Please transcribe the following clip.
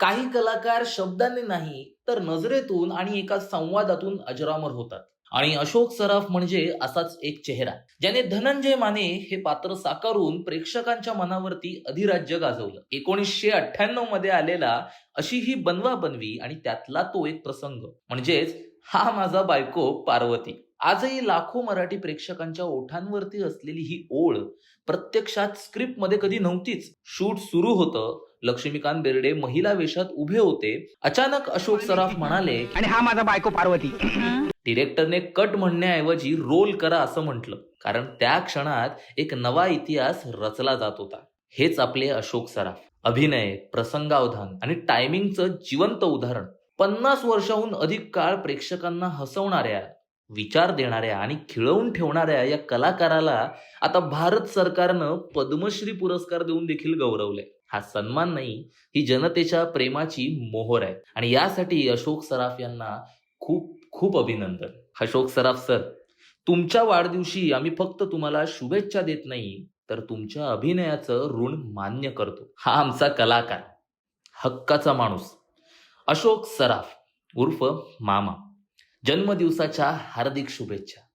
काही कलाकार शब्दांनी नाही तर नजरेतून आणि एका संवादातून अजरामर होतात. आणि अशोक सराफ म्हणजे असाच एक चेहरा ज्याने धनंजय माने हे पात्र साकारून प्रेक्षकांच्या मनावरती अधिराज्य गाजवलं. एकोणीसशे अठ्ठ्याण्णवमध्ये आलेला अशी ही बनवा बनवी आणि त्यातला तो एक प्रसंग म्हणजेच हा माझा बायको पार्वती. आजही लाखो मराठी प्रेक्षकांच्या ओठांवरती असलेली ही ओळ प्रत्यक्षात स्क्रिप्टमध्ये कधी नव्हतीच. शूट सुरू होतं लक्ष्मीकांत बेर्डे महिला वेशात उभे होते. अचानक अशोक सराफ म्हणाले आणि हा माझा बायको पार्वती. डिरेक्टरने कट म्हणण्याऐवजी रोल करा असं म्हटलं. कारण त्या क्षणात एक नवा इतिहास रचला जात होता. हेच आपले अशोक सराफ. अभिनय प्रसंगावधान आणि टायमिंगचं जिवंत उदाहरण. पन्नास वर्षाहून अधिक काळ प्रेक्षकांना हसवणाऱ्या विचार देणाऱ्या आणि खिळवून ठेवणाऱ्या या कलाकाराला आता भारत सरकारनं पद्मश्री पुरस्कार देऊन देखील गौरवले हा सन्मान नाही ही जनतेच्या प्रेमाची मोहर आहे. आणि यासाठी अशोक सराफ यांना खूप खूप अभिनंदन. अशोक सराफ सर तुमच्या वाढदिवशी आम्ही फक्त तुम्हाला शुभेच्छा देत नाही तर तुमच्या अभिनयाचं ऋण मान्य करतो. हा आमचा कलाकार हक्काचा माणूस. अशोक सराफ उर्फ मामा जन्मदिवसाच्या हार्दिक शुभेच्छा.